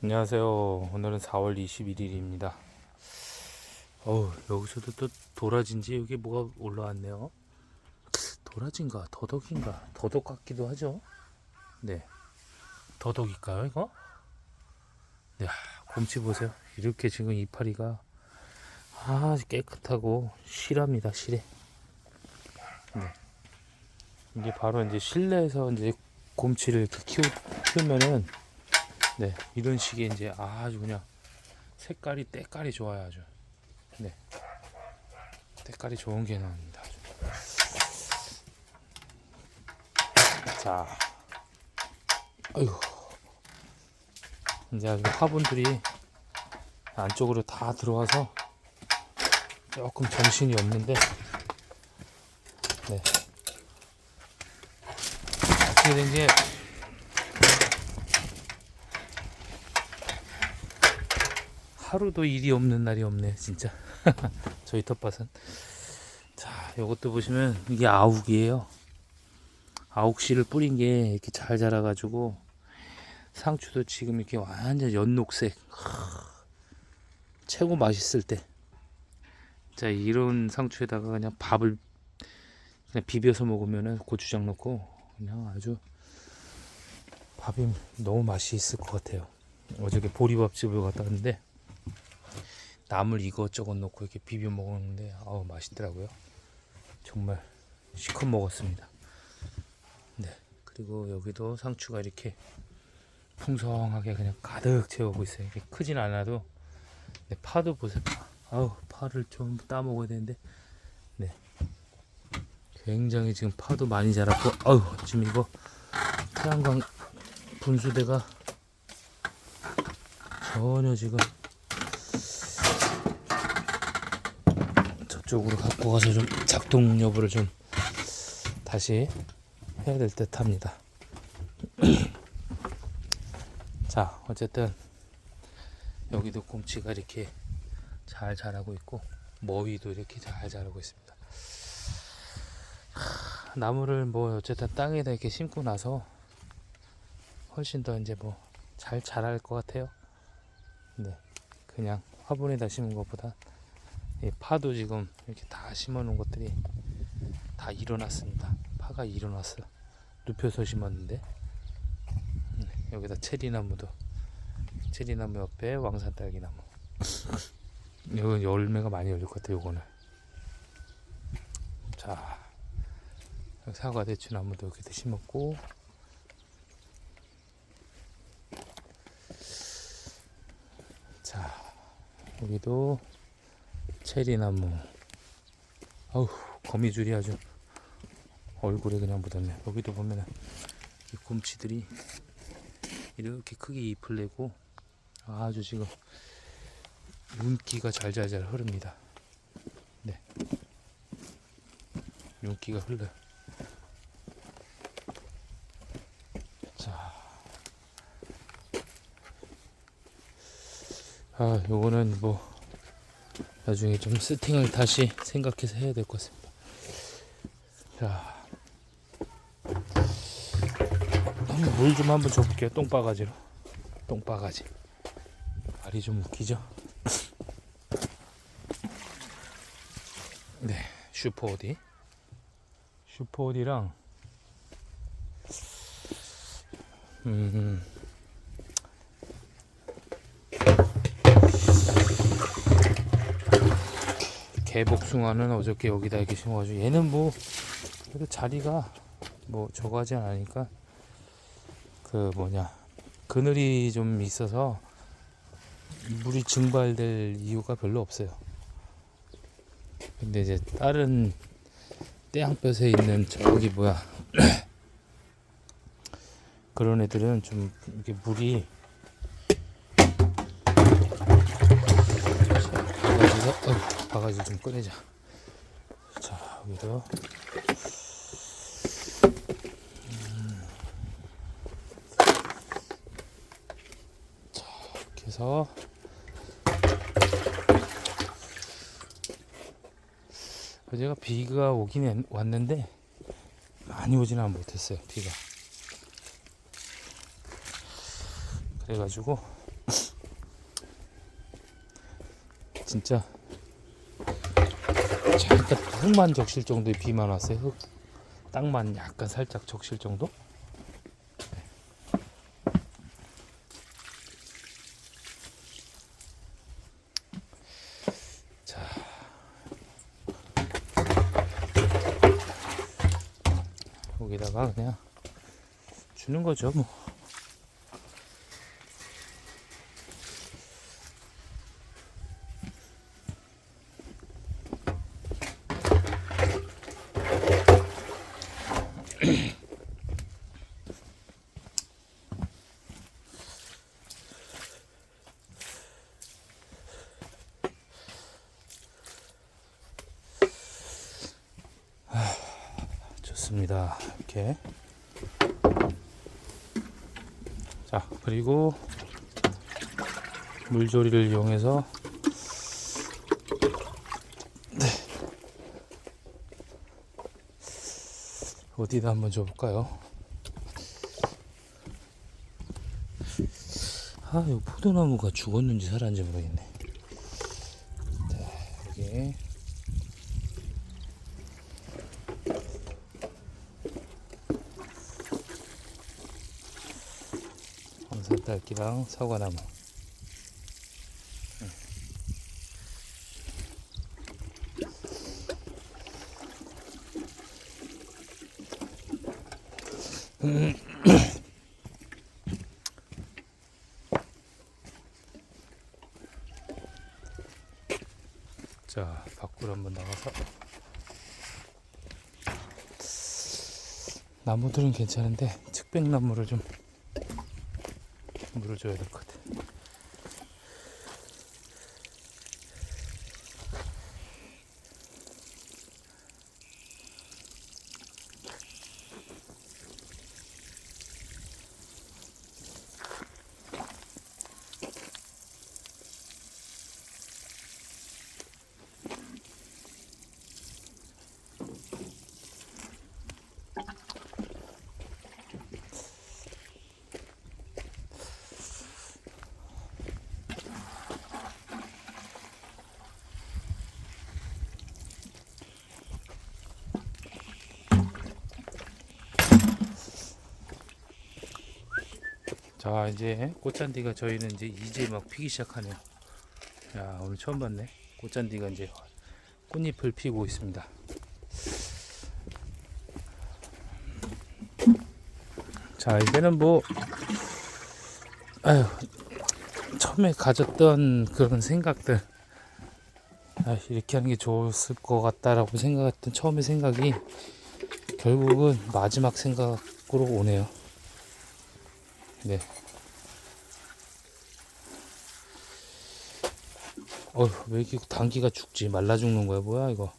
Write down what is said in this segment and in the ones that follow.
안녕하세요. 오늘은 4월 21일입니다. 어우, 여기서도 또 도라지인지 여기 뭐가 올라왔네요. 도라지인가, 더덕인가, 더덕 같기도 하죠. 네. 더덕일까요, 이거? 네, 아, 곰치 보세요. 이렇게 지금 이파리가 아, 깨끗하고 실합니다, 실해. 네. 이게 바로 이제 실내에서 이제 곰치를 이렇게 키우, 키우면은 네, 이런 식의 이제 아주 그냥 색깔이 때깔이 좋아요 아주. 네, 때깔이 좋은 게 나옵니다. 자, 아이고, 이제 아주 화분들이 안쪽으로 다 들어와서 조금 정신이 없는데, 네. 어떻게 된지 하루도 일이 없는 날이 없네 진짜. 저희 텃밭은. 자 요것도 보시면 이게 아욱이에요. 아욱씨를 뿌린 게 이렇게 잘 자라 가지고 상추도 지금 이렇게 완전 연녹색. 하, 최고 맛있을 때 자 이런 상추에다가 그냥 밥을 그냥 비벼서 먹으면은 고추장 넣고 그냥 아주 밥이 너무 맛이 있을 것 같아요. 어저께 보리밥집을 갔다 왔는데 나물 이것저것 넣고 이렇게 비벼 먹었는데 아우 맛있더라고요. 정말 시컷 먹었습니다. 네 그리고 여기도 상추가 이렇게 풍성하게 그냥 가득 채우고 있어요. 이렇게 크진 않아도 네, 파도 보세요. 파. 아우 파를 좀 따 먹어야 되는데 네 굉장히 지금 파도 많이 자랐고 아우 지금 이거 태양광 분수대가 전혀 지금 저 쪽으로 갖고 가서 좀 작동 여부를 좀 다시 해야 될 듯 합니다. 자, 어쨌든 여기도 곰치가 이렇게 잘 자라고 있고 머위도 이렇게 잘 자라고 있습니다. 하, 나무를 뭐 어쨌든 땅에다 이렇게 심고 나서 훨씬 더 이제 뭐 잘 자랄 것 같아요. 네, 그냥 화분에다 심은 것보다 이 파도 지금 이렇게 다 심어 놓은 것들이 다 일어났습니다. 파가 일어났어요. 눕혀서 심었는데 음, 여기다 체리나무도 체리나무 옆에 왕산딸기나무 이건 열매가 많이 열릴 것 같아요. 요거는 자 사과 대추나무도 이렇게 심었고 자 여기도 체리나무 아우 거미줄이 아주 얼굴에 그냥 묻었네. 여기도 보면은 이 곰치들이 이렇게 크게 잎을 내고 아주 지금 윤기가 잘잘잘 흐릅니다. 네. 윤기가 흘러요 자. 아, 요거는 뭐 나중에 좀 세팅을 다시 생각해서 해야 될 것 같습니다. 자, 한번 물 좀 한번 줘볼게요. 똥바가지로. 똥바가지. 말이 좀 웃기죠? 네, 슈퍼 오디. 슈퍼 오디랑 음. 개복숭아는 어저께 여기다 이렇게 심어가지고 얘는 뭐 그래도 자리가 뭐 저거 하지 않으니까 그 뭐냐 그늘이 좀 있어서 물이 증발될 이유가 별로 없어요. 근데 이제 다른 떼양볕에 있는 저기 뭐야 그런 애들은 좀 이게 물이 바가지가 어, 바가지 좀 꺼내자. 자 여기도 음. 자 이렇게 해서 어제가 비가 오긴 했- 왔는데 많이 오지는 못했어요 비가 그래가지고 진짜 잠깐 흙만 적실 정도의 비만 왔어요. 흙 땅만 약간 살짝 적실 정도? 자. 여기다가 그냥 주는 거죠, 뭐. 좋습니다. 이렇게. 자, 그리고 물조리를 이용해서 네. 어디다 한번 줘볼까요? 아, 이 포도나무가 죽었는지 살았는지 모르겠네. 자, 여기. 황사딸 기랑 사과나무. 음. 자, 밖으로 한번 나가서 나무들은 괜찮은데 측백나무를 좀 물을 줘야 될 것 같아. 자 이제 꽃잔디가 저희는 이제 이제 막 피기 시작하네요. 야 오늘 처음 봤네. 꽃잔디가 이제 꽃잎을 피고 있습니다. 자 이제는 뭐 아유 처음에 가졌던 그런 생각들 아, 이렇게 하는 게 좋았을 것 같다라고 생각했던 처음의 생각이 결국은 마지막 생각으로 오네요. 네. 어휴, 왜 이렇게 단기가 죽지? 말라 죽는 거야, 뭐야, 이거?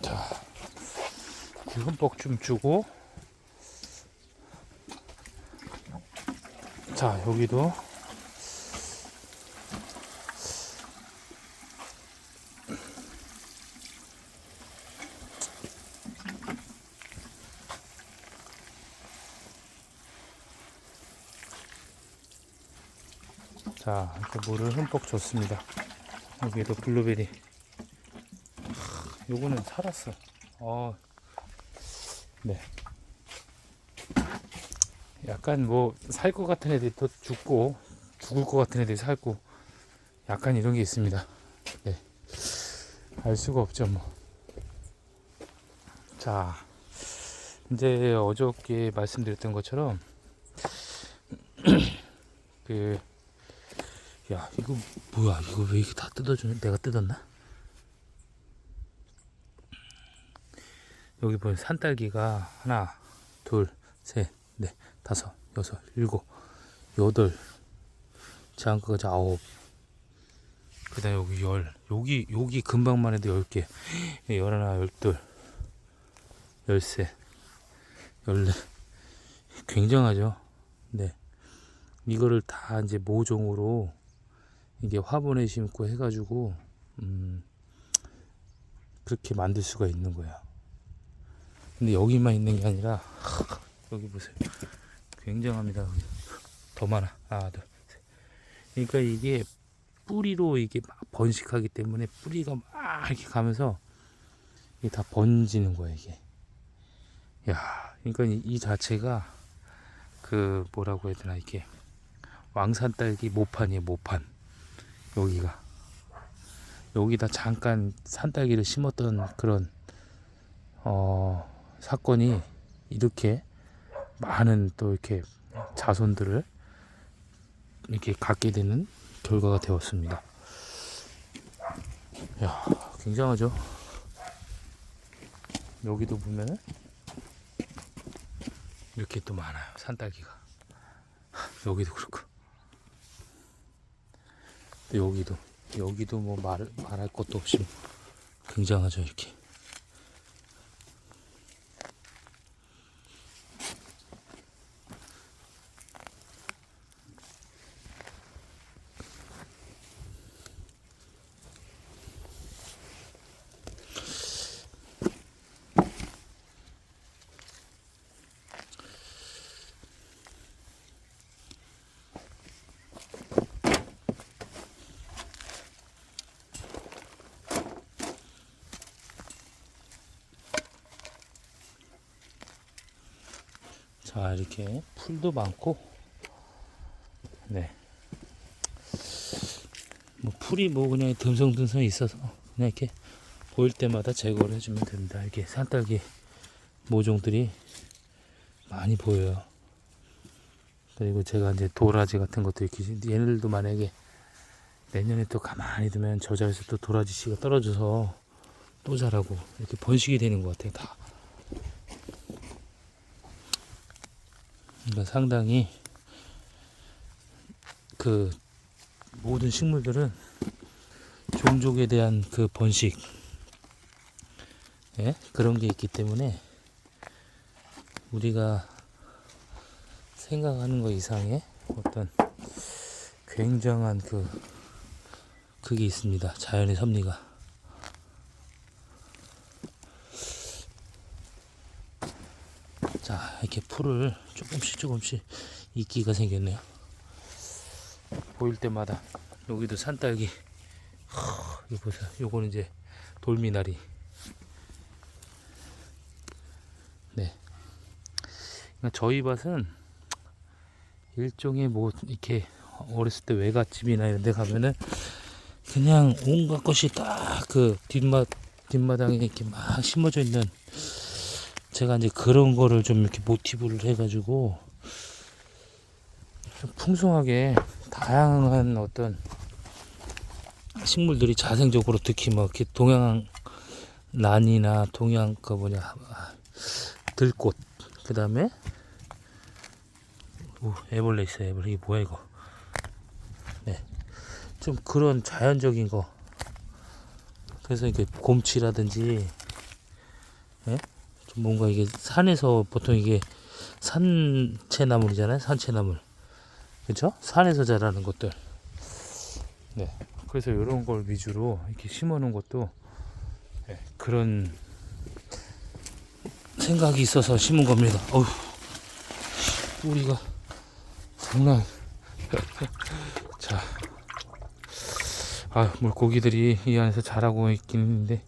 자, 물 흠뻑 좀 주고. 자, 여기도 물을 흠뻑 줬습니다. 여기에도 블루베리. 하, 요거는 살았어. 어, 네. 약간 뭐 살 것 같은 애들이 또 죽고 죽을 것 같은 애들이 살고 약간 이런 게 있습니다. 네. 알 수가 없죠, 뭐. 자, 이제 어저께 말씀드렸던 것처럼 그 야, 이거 뭐야? 이거 왜 이렇게 다 뜯어주냐? 내가 뜯었나? 여기 보면 산딸기가 하나, 둘, 셋, 넷, 다섯, 여섯, 일곱, 여덟, 장까지 아홉. 그 다음 여기 열, 여기 여기 금방만 해도 열 개, 열하나, 열둘, 열셋, 열넷. 굉장하죠. 네. 이거를 다 이제 모종으로 이게 화분에 심고 해가지고 음, 그렇게 만들 수가 있는 거야. 근데 여기만 있는 게 아니라 여기 보세요. 굉장합니다. 더 많아. 하나, 둘, 셋. 그러니까 이게 뿌리로 이게 막 번식하기 때문에 뿌리가 막 이렇게 가면서 이게 다 번지는 거야 이게. 야, 그러니까 이, 이 자체가 그 뭐라고 해야 되나 이게 왕산 딸기 모판이에요 모판. 여기가 여기다 잠깐 산딸기를 심었던 그런 어 사건이 이렇게 많은 또 이렇게 자손들을 이렇게 갖게 되는 결과가 되었습니다. 야, 굉장하죠? 여기도 보면은 이렇게 또 많아요. 산딸기가. 여기도 그렇고. 또 여기도 여기도 뭐 말, 말할 것도 없이 굉장하죠 이렇게. 자 이렇게 풀도 많고 네. 뭐 풀이 뭐 그냥 듬성듬성 있어서 그냥 이렇게 보일 때마다 제거를 해주면 됩니다. 이렇게 산딸기 모종들이 많이 보여요. 그리고 제가 이제 도라지 같은 것도 이렇게 얘네들도 만약에 내년에 또 가만히 두면 저 자리에서 또 도라지 씨가 떨어져서 또 자라고 이렇게 번식이 되는 것 같아요. 다. 그러니까 상당히 그 모든 식물들은 종족에 대한 그 번식 예? 그런 게 있기 때문에 우리가 생각하는 것 이상의 어떤 굉장한 그 그게 있습니다. 자연의 섭리가. 자, 이렇게 풀을 조금씩 조금씩 이끼가 생겼네요. 보일 때마다 여기도 산딸기. 허, 이거 보세요. 요거는 이제 돌미나리. 네. 그러니까 저희 밭은 일종의 뭐 이렇게 어렸을 때 외갓집이나 이런 데 가면은 그냥 온갖 것이 다그 뒷마 뒷마당에 이렇게 막 심어져 있는 제가 이제 그런 거를 좀 이렇게 모티브를 해가지고 좀 풍성하게 다양한 어떤 식물들이 자생적으로 특히 뭐 이렇게 동양 난이나 동양 그 뭐냐 아, 들꽃 그 다음에 오 애벌레 있어요 애벌레. 이게 뭐야 이거? 네좀 그런 자연적인 거. 그래서 이게 곰치라든지 예? 좀 뭔가 이게 산에서 보통 이게 산채나물이잖아요. 산채나물. 그렇죠? 산에서 자라는 것들. 네. 그래서 이런 걸 위주로 이렇게 심어 놓은 것도 네, 그런 생각이 있어서 심은 겁니다. 어휴. 뿌리가 장난. 자. 아, 물고기들이 이 안에서 자라고 있긴 있는데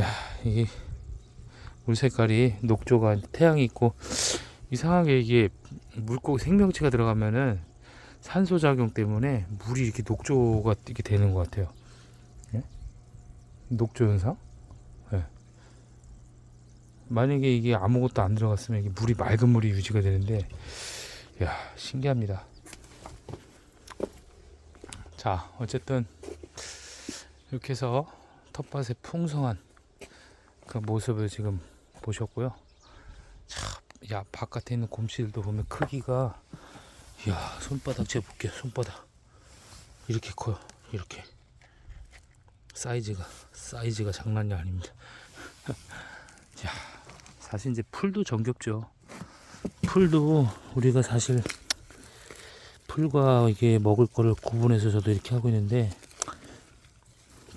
야, 이게 물 색깔이 녹조가 태양이 있고 이상하게 이게 물고기 생명체가 들어가면은 산소 작용 때문에 물이 이렇게 녹조가 이렇게 되는 것 같아요. 예? 녹조 현상? 예. 만약에 이게 아무것도 안 들어갔으면 이게 물이 맑은 물이 유지가 되는데, 야 신기합니다. 자, 어쨌든 이렇게 해서 텃밭의 풍성한 그 모습을 지금 보셨고요. 참, 야 바깥에 있는 곰치들도 보면 크기가 야 손바닥 재볼게요. 손바닥 이렇게 커요. 이렇게 사이즈가 사이즈가 장난이 아닙니다. 야 사실 이제 풀도 정겹죠. 풀도 우리가 사실 풀과 이게 먹을 거를 구분해서 저도 이렇게 하고 있는데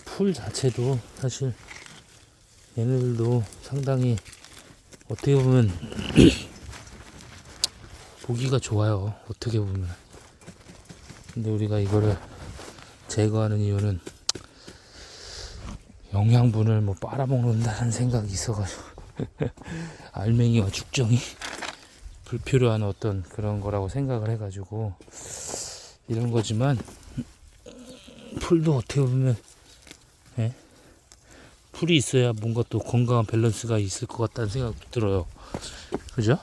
풀 자체도 사실 얘네들도 상당히 어떻게 보면 보기가 좋아요. 어떻게 보면. 근데 우리가 이거를 제거하는 이유는 영양분을 뭐 빨아먹는다는 생각이 있어가지고 알맹이와 죽정이 불필요한 어떤 그런 거라고 생각을 해가지고 이런 거지만 풀도 어떻게 보면 예? 풀이 있어야 뭔가 또 건강한 밸런스가 있을 것 같다는 생각도 들어요. 그죠?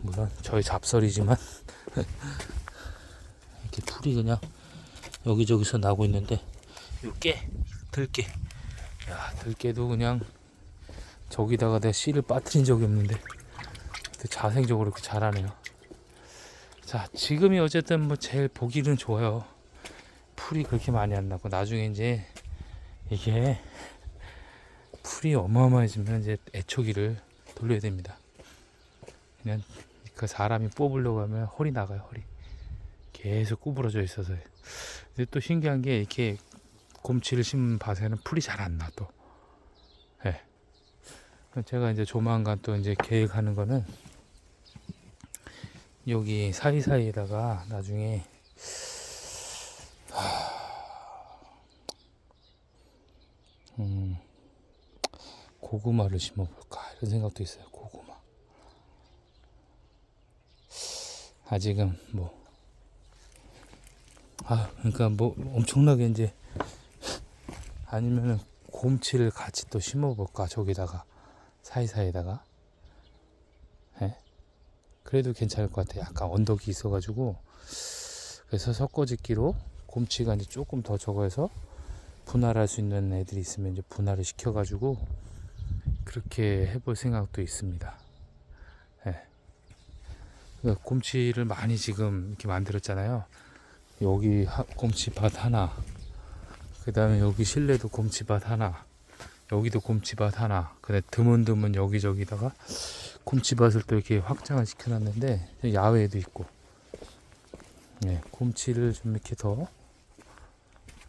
물론 저희 잡설이지만 이렇게 풀이 그냥 여기저기서 나고 있는데 요깨 들깨 야 들깨도 그냥 저기다가 내가 씨를 빠뜨린 적이 없는데 자생적으로 이렇게 자라네요 자 지금이 어쨌든 뭐 제일 보기는 좋아요 풀이 그렇게 많이 안 나고 나중에 이제 이게 풀이 어마어마해지면 이제 애초기를 돌려야 됩니다 그냥 그 사람이 뽑으려고 하면 허리 나가요 허리 계속 구부러져 있어서 근데 또 신기한 게 이렇게 곰치를 심은 밭에는 풀이 잘 안 나 또. 예. 제가 이제 조만간 또 이제 계획하는 거는 여기 사이사이에다가 나중에 고구마를 심어볼까 이런 생각도 있어요. 고구마. 아직은 뭐 아, 그러니까 뭐 엄청나게 이제 아니면은 곰치를 같이 또 심어볼까 저기다가 사이사이에다가 예? 그래도 괜찮을 것 같아요. 약간 언덕이 있어가지고 그래서 섞어짓기로 곰치가 이제 조금 더 적어서 분할할 수 있는 애들이 있으면 이제 분할을 시켜가지고 그렇게 해볼 생각도 있습니다. 예. 그러니까 곰치를 많이 지금 이렇게 만들었잖아요. 여기 하- 곰치밭 하나, 그 다음에 여기 실내도 곰치밭 하나, 여기도 곰치밭 하나, 그다음 드문드문 여기저기다가 곰치밭을 또 이렇게 확장을 시켜놨는데 야외에도 있고, 네, 곰치를 좀 이렇게 더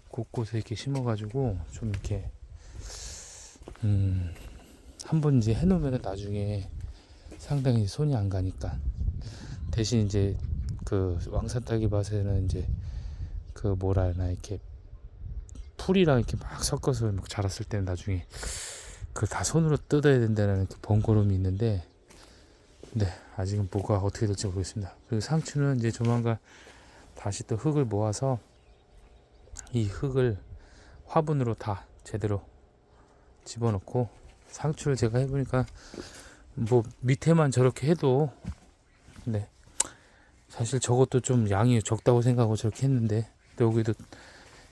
곳곳에 이렇게 심어가지고 좀 이렇게 음, 한 번 이제 해놓으면 나중에 상당히 손이 안 가니까. 대신 이제 그 왕산딸기 밭에는 이제 그 뭐라 해나 이렇게 풀이랑 이렇게 막 섞어서 막 자랐을 때는 나중에 그 다 손으로 뜯어야 된다는 그 번거로움이 있는데 네 아직은 뭐가 어떻게 될지 모르겠습니다. 그리고 상추는 이제 조만간 다시 또 흙을 모아서 이 흙을 화분으로 다 제대로 집어넣고 상추를 제가 해보니까 뭐 밑에만 저렇게 해도 네. 사실 저것도 좀 양이 적다고 생각하고 저렇게 했는데 또 여기도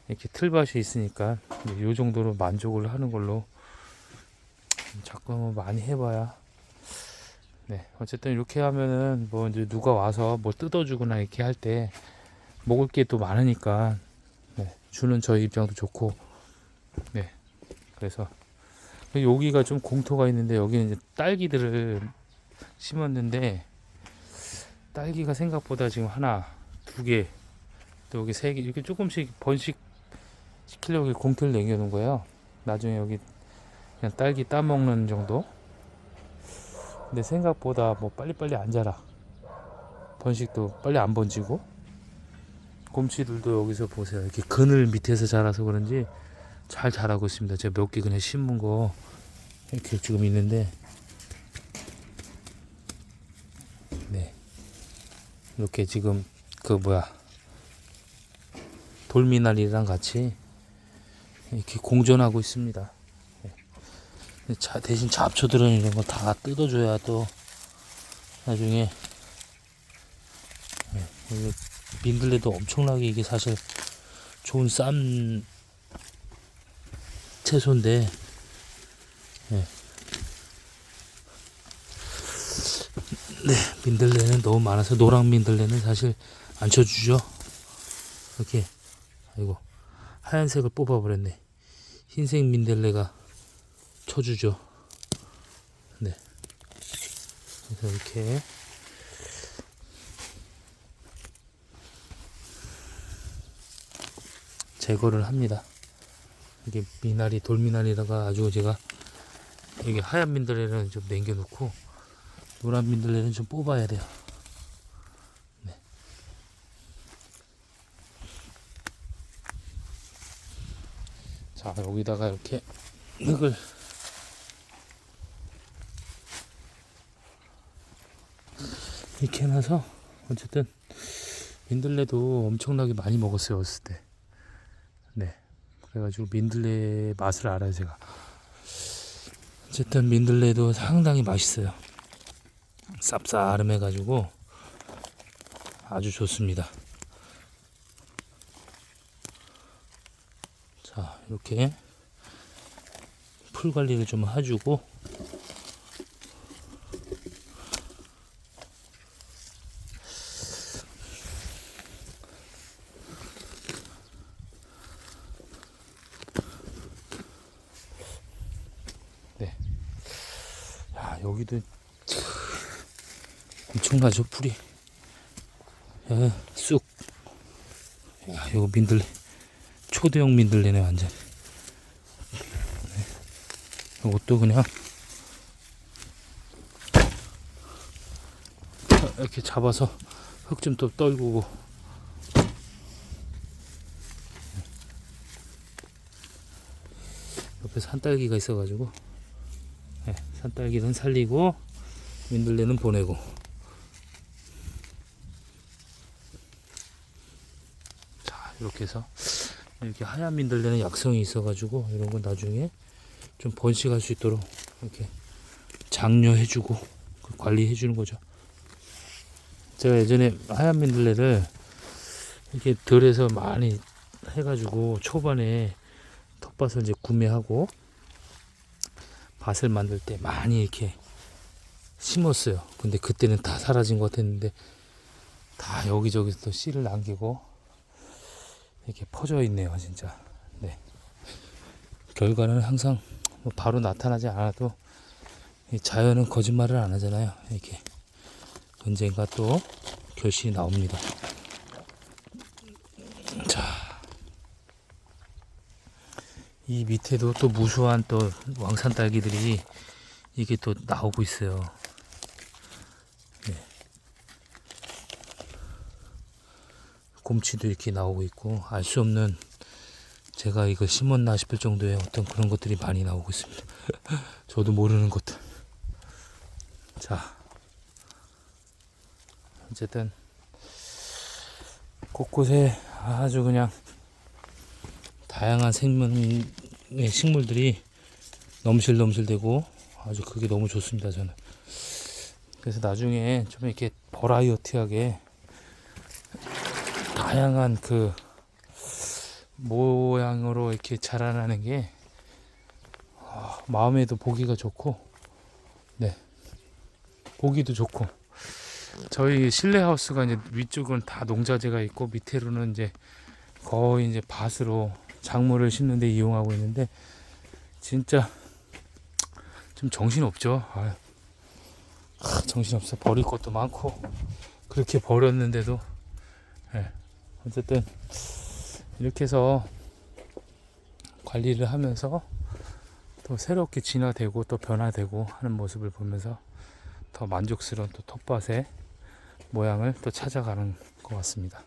이렇게 틀밭이 있으니까 요 정도로 만족을 하는 걸로 자꾸 뭐 많이 해봐야 네. 어쨌든 이렇게 하면은 뭐 이제 누가 와서 뭐 뜯어주거나 이렇게 할 때 먹을 게 또 많으니까 네, 주는 저희 입장도 좋고 네. 그래서 여기가 좀 공터가 있는데 여기는 이제 딸기들을 심었는데 딸기가 생각보다 지금 하나, 두 개, 또 여기 세 개, 이렇게 조금씩 번식 시키려고 공터를 남겨놓은 거예요. 나중에 여기 그냥 딸기 따먹는 정도? 근데 생각보다 뭐 빨리빨리 안 자라. 번식도 빨리 안 번지고. 곰치들도 여기서 보세요. 이렇게 그늘 밑에서 자라서 그런지 잘 자라고 있습니다. 제가 몇 개 그냥 심은 거 이렇게 지금 있는데 네. 이렇게 지금 그 뭐야 돌미나리랑 같이 이렇게 공존하고 있습니다. 네. 자, 대신 잡초들은 이런 거 다 뜯어줘야 또 나중에 네. 민들레도 엄청나게 이게 사실 좋은 쌈 채소인데 네. 네, 민들레는 너무 많아서 노랑 민들레는 사실 안 쳐주죠. 이렇게 아이고 하얀색을 뽑아버렸네. 흰색 민들레가 쳐주죠. 네. 그래서 이렇게 제거를 합니다. 이게 미나리 돌미나리다가 아주 제가 여기 하얀 민들레는 좀 남겨놓고 노란 민들레는 좀 뽑아야 돼요. 네. 자 여기다가 이렇게 흙을 이렇게 해놔서 어쨌든 민들레도 엄청나게 많이 먹었어요 어렸을 때. 네. 그래가지고 민들레 맛을 알아요 제가. 어쨌든 민들레도 상당히 맛있어요. 쌉싸름해가지고 아주 좋습니다. 자 이렇게 풀 관리를 좀 해주고 네. 야 여기도 엄청나죠 풀이. 야, 쑥. 야, 이거 민들레. 초대형 민들레네 완전. 네. 이것도 그냥 이렇게 잡아서 흙 좀 또 떨구고. 옆에 산딸기가 있어가지고 네, 산딸기는 살리고 민들레는 보내고 자 이렇게 해서 이렇게 하얀 민들레는 약성이 있어가지고 이런 건 나중에 좀 번식할 수 있도록 이렇게 장려해주고 그 관리해주는 거죠. 제가 예전에 하얀 민들레를 이렇게 들에서 많이 해가지고 초반에 텃밭을 이제 구매하고 밭을 만들 때 많이 이렇게 심었어요. 근데 그때는 다 사라진 것 같았는데 다 여기저기서 또 씨를 남기고 이렇게 퍼져 있네요, 진짜. 네. 결과는 항상 뭐 바로 나타나지 않아도 이 자연은 거짓말을 안 하잖아요. 이렇게 언젠가 또 결실이 나옵니다. 자, 이 밑에도 또 무수한 또 왕산 딸기들이 이게 또 나오고 있어요. 곰치도 이렇게 나오고 있고 알 수 없는 제가 이거 심었나 싶을 정도의 어떤 그런 것들이 많이 나오고 있습니다. 저도 모르는 것들. 자, 어쨌든 곳곳에 아주 그냥 다양한 생명의 식물들이 넘실넘실되고 아주 그게 너무 좋습니다 저는 그래서 나중에 좀 이렇게 버라이어티하게 다양한 그 모양으로 이렇게 자라나는 게 아, 마음에도 보기가 좋고 네 보기도 좋고 저희 실내 하우스가 이제 위쪽은 다 농자재가 있고 밑에로는 이제 거의 이제 밭으로 작물을 심는데 이용하고 있는데 진짜 좀 정신 없죠. 아, 정신 없어. 버릴 것도 많고 그렇게 버렸는데도 예. 어쨌든 이렇게 해서 관리를 하면서 또 새롭게 진화되고 또 변화되고 하는 모습을 보면서 더 만족스러운 또 텃밭의 모양을 또 찾아가는 것 같습니다.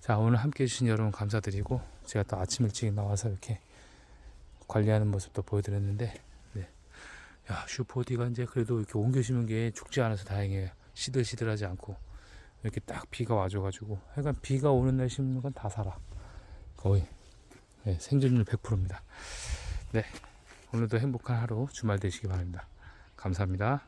자 오늘 함께 해주신 여러분 감사드리고 제가 또 아침 일찍 나와서 이렇게 관리하는 모습도 보여드렸는데 네. 야 슈퍼디가 이제 그래도 이렇게 옮겨 심은 게 죽지 않아서 다행이에요 시들시들하지 않고 이렇게 딱 비가 와줘가지고. 하여간 비가 오는 날 심는 건 다 살아. 거의. 네, 생존율 100%입니다. 네. 오늘도 행복한 하루 주말 되시기 바랍니다. 감사합니다